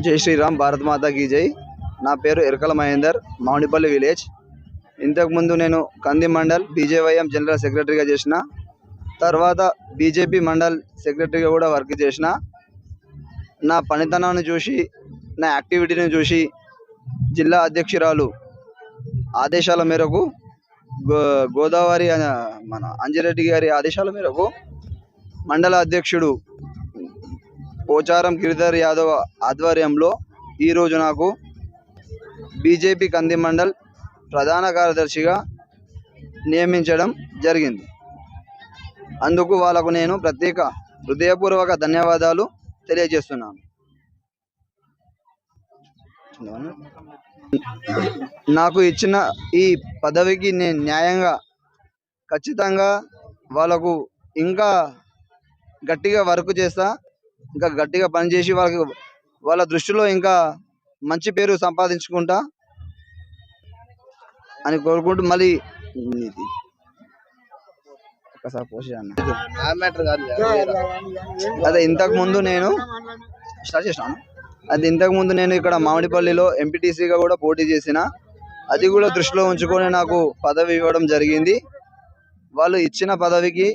జై శ్రీరామ్ భారత్ మాత కీ జై. నా పేరు ఎరకల మహేందర్ మౌనిపల్లి విలేజ్. ఇంతకుముందు నేను కంది మండల్ బీజేవైఎం జనరల్ సెక్రటరీగా చేసిన తర్వాత బీజేపీ మండల్ సెక్రటరీగా కూడా వర్క్ చేసిన. నా పనితనాన్ని చూసి నా యాక్టివిటీని చూసి జిల్లా అధ్యక్షురాలు ఆదేశాల మేరకు గో గోదావరి మన అంజిరెడ్డి గారి ఆదేశాల మేరకు మండల అధ్యక్షుడు పోచారం గిరిధర్ యాదవ్ ఆధ్వర్యంలో ఈరోజు నాకు బీజేపీ కంది మండల్ ప్రధాన కార్యదర్శిగా నియమించడం జరిగింది. అందుకు వాళ్ళకు నేను ప్రత్యేక హృదయపూర్వక ధన్యవాదాలు తెలియజేస్తున్నాను. నాకు ఇచ్చిన ఈ పదవికి నేను న్యాయంగా ఖచ్చితంగా వాళ్ళకు ఇంకా గట్టిగా వర్క్ చేస్తా ఇంకా గట్టిగా పనిచేసి వాళ్ళకి వాళ్ళ దృష్టిలో ఇంకా మంచి పేరు సంపాదించుకుంటా అని కోరుకుంటూ మళ్ళీ అదే ఇంతకు ముందు నేను స్టార్ట్ చేసినాను. అది ఇంతకు ముందు నేను ఇక్కడ మామిడిపల్లిలో ఎంపీటీసీగా కూడా పోటీ చేసిన అది కూడా దృష్టిలో ఉంచుకొని నాకు పదవి ఇవ్వడం జరిగింది. వాళ్ళు ఇచ్చిన పదవికి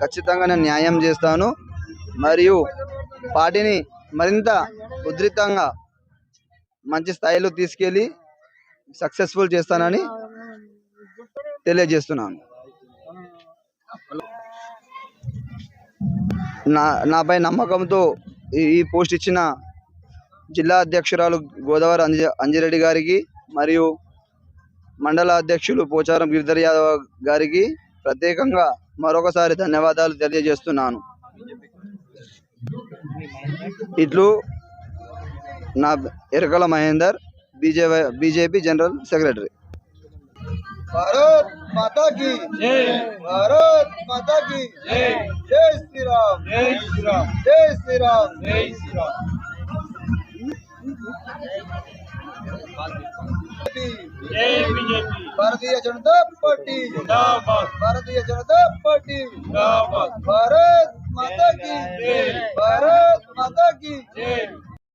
ఖచ్చితంగా నేను న్యాయం చేస్తాను. మరియు పార్టీని మరింత ఉధృతంగా మంచి స్థాయిలో తీసుకెళ్ళి సక్సెస్ఫుల్ చేస్తానని తెలియజేస్తున్నాను. నా నాపై నమ్మకంతో ఈ- ఈ పోస్ట్ ఇచ్చిన జిల్లా అధ్యక్షురాలు గోదావరి అంజ అంజిరెడ్డి గారికి మరియు మండల అధ్యక్షులు పోచారం గిరిధర్ యాదవ్ గారికి ప్రత్యేకంగా మరొకసారి ధన్యవాదాలు తెలియజేస్తున్నాను. ఇట్లు నా Erakala Mahender BJP BJP general secretary. Bharat Mata ki Bharat మాతా కి జై శ్రీరామ్. జై శ్రీరామ్. జై శ్రీరామ్. జై శ్రీరామ్. భారతీయ జనతా పార్టీ. భారతీయ జనతా పార్టీ. భారత్ మాతా కి భారత్ माता की